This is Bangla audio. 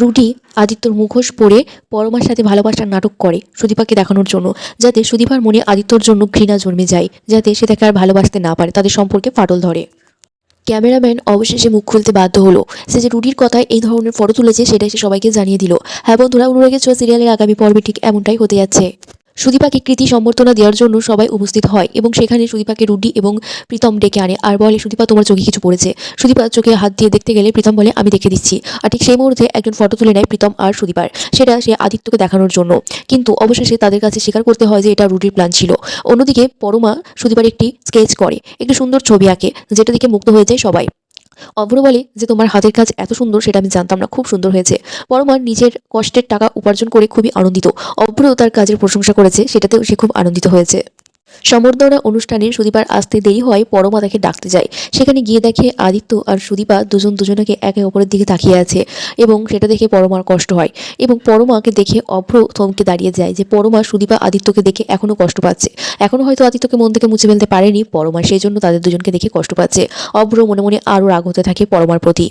রুটি আদিত্যর মুখোশ পরে পরমার সাথে ভালোবাসার নাটক করে সুদীপাকে দেখানোর জন্য, যাতে সুদীপার মনে আদিত্যর জন্য ঘৃণা জন্মে যায়, যাতে সে তাকে আর ভালোবাসতে না পারে, তাদের সম্পর্কে ফাটল ধরে। ক্যামেরাম্যান অবশেষে মুখ খুলতে বাধ্য হলো। সে যে রুডির কথায় এই ধরনের ফটো তুলেছে, সেটাই সে সবাইকে জানিয়ে দিল। হ্যাঁ বন্ধুরা, অনুরাগের ছোঁয়া সিরিয়ালের আগামী পর্বে ঠিক এমনটাই হতে যাচ্ছে। সুদীপাকে কৃতি সম্বর্ধনা দেওয়ার জন্য সবাই উপস্থিত হয় এবং সেখানে সুদীপাকে রুডি এবং প্রীতম ডেকে আনে আর বলে, সুদীপা, তোমার চোখে কিছু পড়েছে। সুদীপা চোখে হাত দিয়ে দেখতে গেলে প্রীতম বলে, আমি দেখে দিচ্ছি। আর ঠিক সেই মুহূর্তে একজন ফটো তুলে নেয় প্রীতম আর সুদীপার। সেটা সে আদিত্যকে দেখানোর জন্য। কিন্তু অবশেষে তাদের কাছে স্বীকার করতে হয় যে এটা রুডির প্ল্যান ছিল। অন্যদিকে পরমা সুদীপার একটি স্কেচ করে। একটি সুন্দর ছবি আঁকে, যেটা দেখে মুগ্ধ হয়ে যায় সবাই। অভ্র বলে যে তোমার হাতের কাজ এত সুন্দর সেটা আমি জানতাম না, খুব সুন্দর হয়েছে। পরমার নিজের কষ্টের টাকা উপার্জন করে খুবই আনন্দিত। অভ্র তার কাজের প্রশংসা করেছে, সেটাতেও সে খুব আনন্দিত হয়েছে। সম্বর্ধনা অনুষ্ঠানে সুদীপার আসতে দেরি হয় পরমা তাকে ডাকতে যায়। সেখানে গিয়ে দেখে আদিত্য আর সুদীপা দুজন দুজনকে একে অপরের দিকে তাকিয়ে আছে এবং সেটা দেখে পরমার কষ্ট হয় এবং পরমাকে দেখে অভ্র থমকে দাঁড়িয়ে যায় যে পরমা সুদীপা আদিত্যকে দেখে এখনও কষ্ট পাচ্ছে। এখনও হয়তো আদিত্যকে মন থেকে মুছে ফেলতে পারেনি, পরমা সেই জন্য তাদের দুজনকে দেখে কষ্ট পাচ্ছে। অভ্র মনে মনে আরও রাগ হতে থাকে পরমার প্রতি।